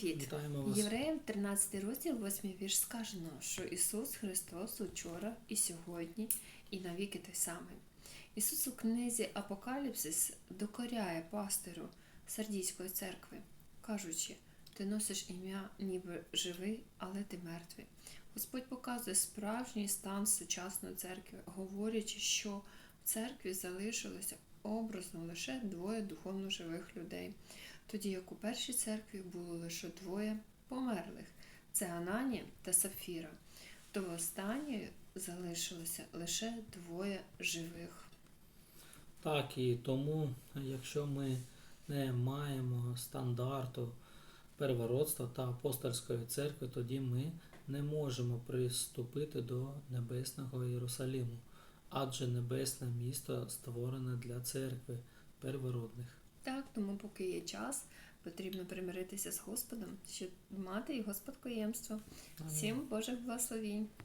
Привіт! Вітаємо вас. Євреям 13 розділ, 8 вірш сказано, що Ісус Христос учора і сьогодні, і навіки той самий. Ісус у книзі Апокаліпсис докоряє пастиру Сардійської церкви, кажучи, ти носиш ім'я ніби живий, але ти мертвий. Господь показує справжній стан сучасної церкви, говорячи, що в церкві залишилося образно лише двоє духовно живих людей тоді як у першій церкві було лише двоє померлих це Ананія та Сапфіра, то в останньої залишилося лише двоє живих. Так, і тому, якщо ми не маємо стандарту первородства та апостольської церкви, тоді ми не можемо приступити до Небесного Єрусалиму, адже небесне місто створене для церкви первородних. Тому поки є час, потрібно примиритися з Господом, щоб мати його спадкоємство. Всім Божих благословінь!